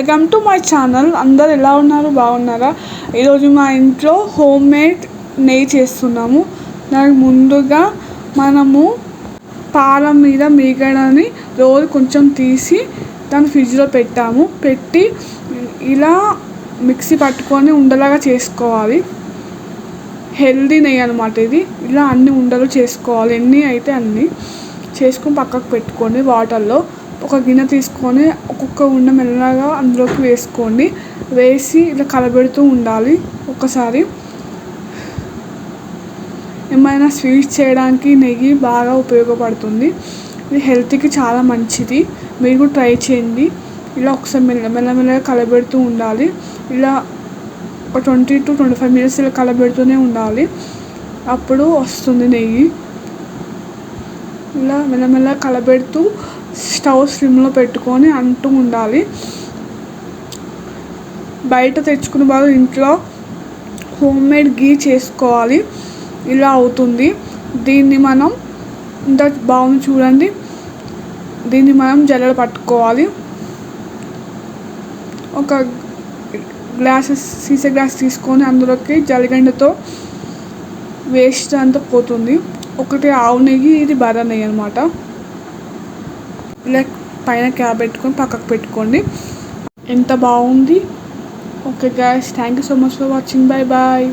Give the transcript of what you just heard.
Welcome to my channel. అందరు ఎలా ఉన్నారు? బాగున్నారా? ఈరోజు మా ఇంట్లో హోమ్ మేడ్ నెయ్యి చేస్తున్నాము. దానికి ముందుగా మనము పాల మీద మీగడని రోజు కొంచెం తీసి దాన్ని ఫ్రిడ్జ్లో పెట్టాము. పెట్టి ఇలా మిక్సీ పట్టుకొని ఉండలాగా చేసుకోవాలి. హెల్దీ నెయ్యి అనమాట ఇది. ఇలా అన్ని ఉండలు చేసుకోవాలి. ఎన్ని అయితే అన్ని చేసుకొని పక్కకు పెట్టుకొని వాటర్లో ఒక గిన్నె తీసుకొని ఒక్కొక్క ఉండ మెల్లగా అందులోకి వేసుకోండి. వేసి ఇలా కలబెడుతూ ఉండాలి ఒక్కసారి. ఏమైనా స్వీట్స్ చేయడానికి నెయ్యి బాగా ఉపయోగపడుతుంది. ఇది హెల్త్కి చాలా మంచిది. మీరు కూడా ట్రై చేయండి. ఇలా ఒకసారి మెల్ల మెల్లమెల్లగా కలబెడుతూ ఉండాలి. ఇలా ఒక twenty two twenty five minutes ఇలా కలబెడుతూనే ఉండాలి. అప్పుడు వస్తుంది నెయ్యి. ఇలా మెల్లమెల్లగా కలబెడుతూ స్టవ్ స్లిమ్లో పెట్టుకొని అంటూ ఉండాలి. బయట తెచ్చుకున్న వాళ్ళు ఇంట్లో హోమ్ మేడ్ గీ చేసుకోవాలి. ఇలా అవుతుంది. దీన్ని మనం ఇంత బాగుంది చూడండి. దీన్ని మనం జల్లెడ పట్టుకోవాలి. ఒక గ్లాసెస్ సీసే గ్లాస్ తీసుకొని అందులోకి జలిగండతో వేస్ట్ అంతా పోతుంది. ఒకటి ఆవు నెయ్యి ఇది బర్ర నెయ్యి అనమాట ఇలా పైన క్యాబ్ పెట్టుకొని పక్కకు పెట్టుకోండి. ఎంత బాగుంది? Okay guys thank you so much for watching bye bye